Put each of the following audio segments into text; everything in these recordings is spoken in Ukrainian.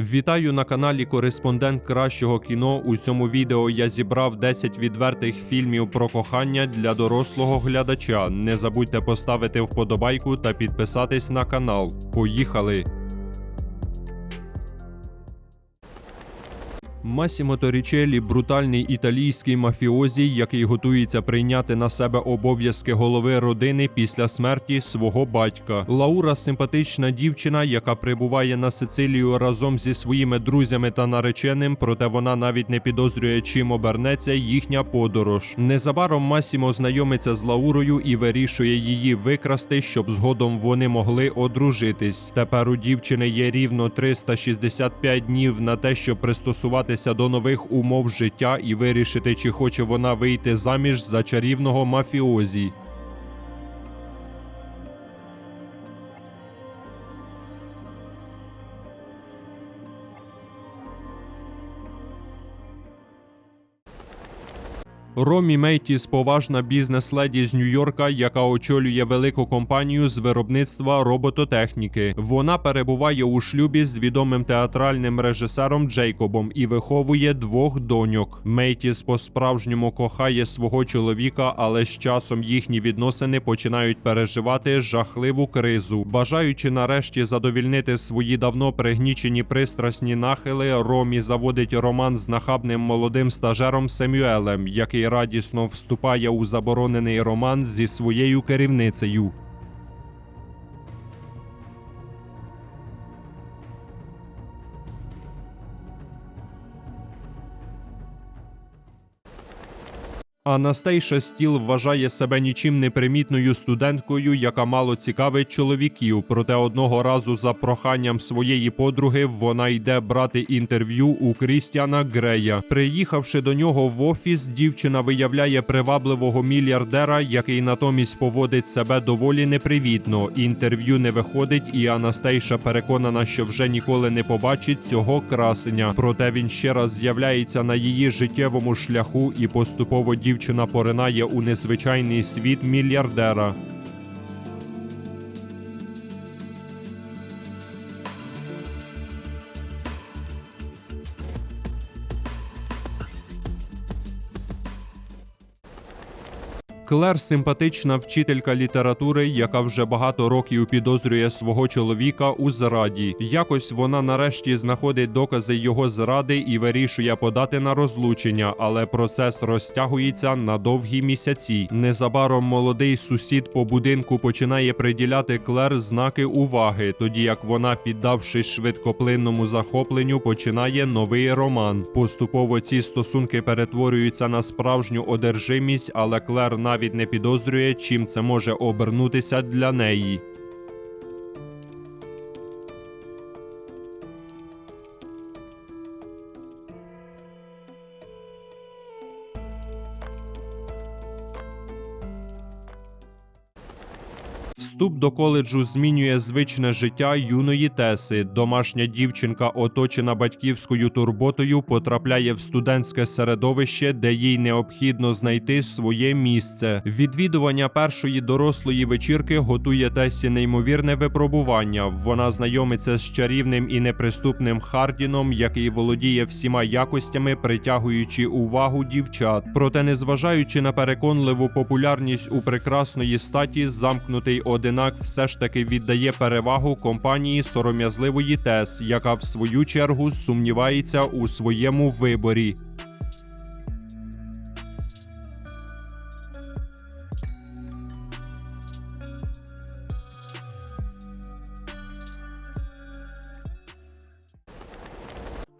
Вітаю на каналі Кореспондент кращого кіно. У цьому відео я зібрав 10 відвертих фільмів про кохання для дорослого глядача. Не забудьте поставити вподобайку та підписатись на канал. Поїхали! Масімо Торічелі – брутальний італійський мафіозі, який готується прийняти на себе обов'язки голови родини після смерті свого батька. Лаура – симпатична дівчина, яка прибуває на Сицилію разом зі своїми друзями та нареченим, проте вона навіть не підозрює, чим обернеться їхня подорож. Незабаром Масімо знайомиться з Лаурою і вирішує її викрасти, щоб згодом вони могли одружитись. Тепер у дівчини є рівно 365 днів на те, щоб пристосуватися до нових умов життя і вирішити, чи хоче вона вийти заміж за чарівного мафіозі. Ромі Мейтіс поважна бізнес-леді з Нью-Йорка, яка очолює велику компанію з виробництва робототехніки. Вона перебуває у шлюбі з відомим театральним режисером Джейкобом і виховує двох доньок. Мейтіс по-справжньому кохає свого чоловіка, але з часом їхні відносини починають переживати жахливу кризу. Бажаючи нарешті задовільнити свої давно пригнічені пристрасні нахили, Ромі заводить роман з нахабним молодим стажером Семюелем, який радісно вступає у заборонений роман зі своєю керівницею. Анастейша Стіл вважає себе нічим не примітною студенткою, яка мало цікавить чоловіків. Проте одного разу за проханням своєї подруги вона йде брати інтерв'ю у Крістіана Грея. Приїхавши до нього в офіс, дівчина виявляє привабливого мільярдера, який натомість поводить себе доволі непривітно. Інтерв'ю не виходить, і Анастейша переконана, що вже ніколи не побачить цього красення. Проте він ще раз з'являється на її життєвому шляху і поступово дівчина поринає у незвичайний світ мільярдера. Клер симпатична вчителька літератури, яка вже багато років підозрює свого чоловіка у зраді. Якось вона нарешті знаходить докази його зради і вирішує подати на розлучення, але процес розтягується на довгі місяці. Незабаром молодий сусід по будинку починає приділяти Клер знаки уваги, тоді як вона, піддавшись швидкоплинному захопленню, починає новий роман. Поступово ці стосунки перетворюються на справжню одержимість, але Клер навіть не підозрює, чим це може обернутися для неї. Вступ до коледжу змінює звичне життя юної Теси. Домашня дівчинка, оточена батьківською турботою, потрапляє в студентське середовище, де їй необхідно знайти своє місце. Відвідування першої дорослої вечірки готує Тесі неймовірне випробування. Вона знайомиться з чарівним і неприступним Хардіном, який володіє всіма якостями, притягуючи увагу дівчат. Проте, незважаючи на переконливу популярність у прекрасної статі, замкнутий одинак все ж таки віддає перевагу компанії сором'язливої Тес, яка в свою чергу сумнівається у своєму виборі.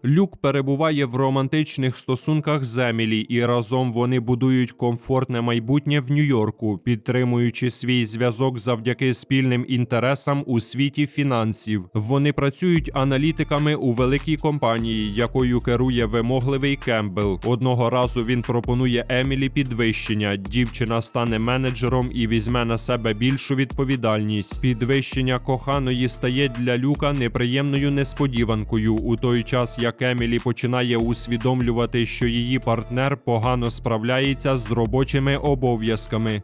Люк перебуває в романтичних стосунках з Емілі, і разом вони будують комфортне майбутнє в Нью-Йорку, підтримуючи свій зв'язок завдяки спільним інтересам у світі фінансів. Вони працюють аналітиками у великій компанії, якою керує вимогливий Кембл. Одного разу він пропонує Емілі підвищення. Дівчина стане менеджером і візьме на себе більшу відповідальність. Підвищення коханої стає для люка неприємною несподіванкою у той час, як Емілі починає усвідомлювати, що її партнер погано справляється з робочими обов'язками.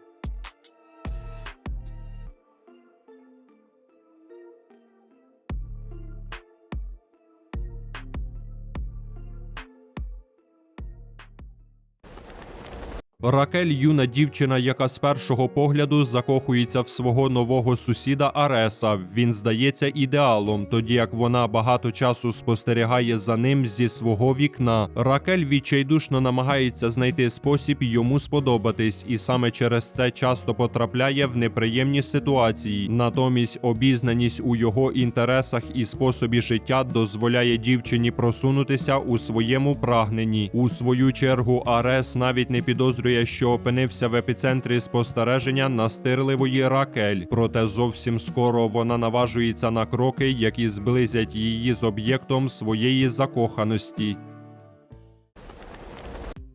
Ракель юна дівчина, яка з першого погляду закохується в свого нового сусіда Ареса. Він здається ідеалом, тоді як вона багато часу спостерігає за ним зі свого вікна. Ракель відчайдушно намагається знайти спосіб йому сподобатись, і саме через це часто потрапляє в неприємні ситуації. Натомість обізнаність у його інтересах і способі життя дозволяє дівчині просунутися у своєму прагненні. У свою чергу Арес навіть не підозрює, що опинився в епіцентрі спостереження настирливої Ракель. Проте зовсім скоро вона наважується на кроки, які зблизять її з об'єктом своєї закоханості.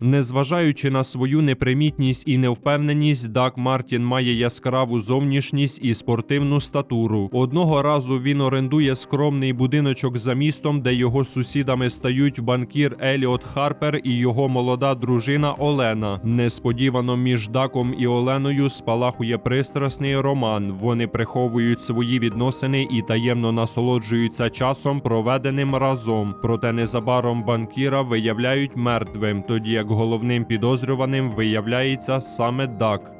Незважаючи на свою непримітність і невпевненість, Дак Мартін має яскраву зовнішність і спортивну статуру. Одного разу він орендує скромний будиночок за містом, де його сусідами стають банкір Еліот Харпер і його молода дружина Олена. Несподівано між Даком і Оленою спалахує пристрасний роман. Вони приховують свої відносини і таємно насолоджуються часом, проведеним разом. Проте незабаром банкіра виявляють мертвим, тоді як головним підозрюваним виявляється саме Дак.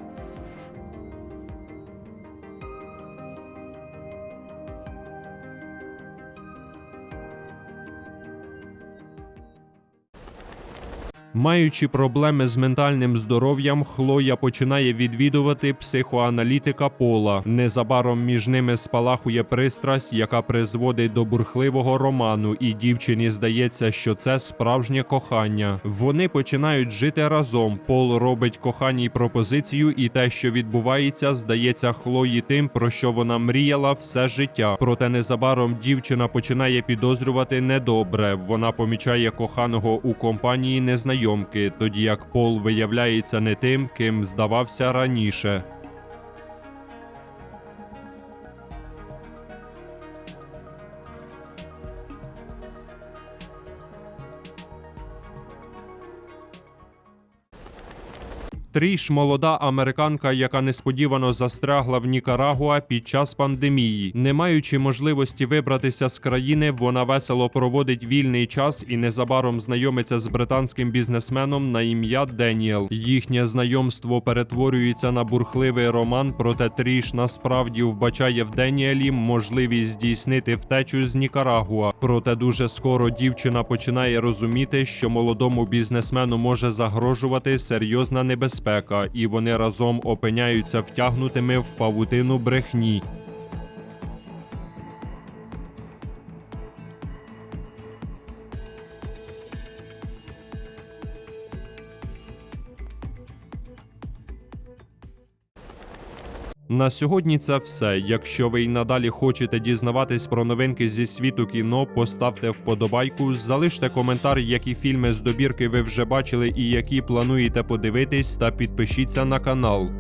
Маючи проблеми з ментальним здоров'ям, Хлоя починає відвідувати психоаналітика Пола. Незабаром між ними спалахує пристрасть, яка призводить до бурхливого роману, і дівчині здається, що це справжнє кохання. Вони починають жити разом. Пол робить коханій пропозицію, і те, що відбувається, здається Хлої тим, про що вона мріяла все життя. Проте незабаром дівчина починає підозрювати недобре. Вона помічає коханого у компанії незнайомки, тоді як Пол виявляється не тим, ким здавався раніше. Тріш молода американка, яка несподівано застрягла в Нікарагуа під час пандемії. Не маючи можливості вибратися з країни, вона весело проводить вільний час і незабаром знайомиться з британським бізнесменом на ім'я Деніел. Їхнє знайомство перетворюється на бурхливий роман, проте Тріш насправді вбачає в Деніелі можливість здійснити втечу з Нікарагуа. Проте дуже скоро дівчина починає розуміти, що молодому бізнесмену може загрожувати серйозна небезпека, і вони разом опиняються втягнутими в павутину брехні. На сьогодні це все. Якщо ви й надалі хочете дізнаватись про новинки зі світу кіно, поставте вподобайку, залиште коментар, які фільми з добірки ви вже бачили і які плануєте подивитись, та підпишіться на канал.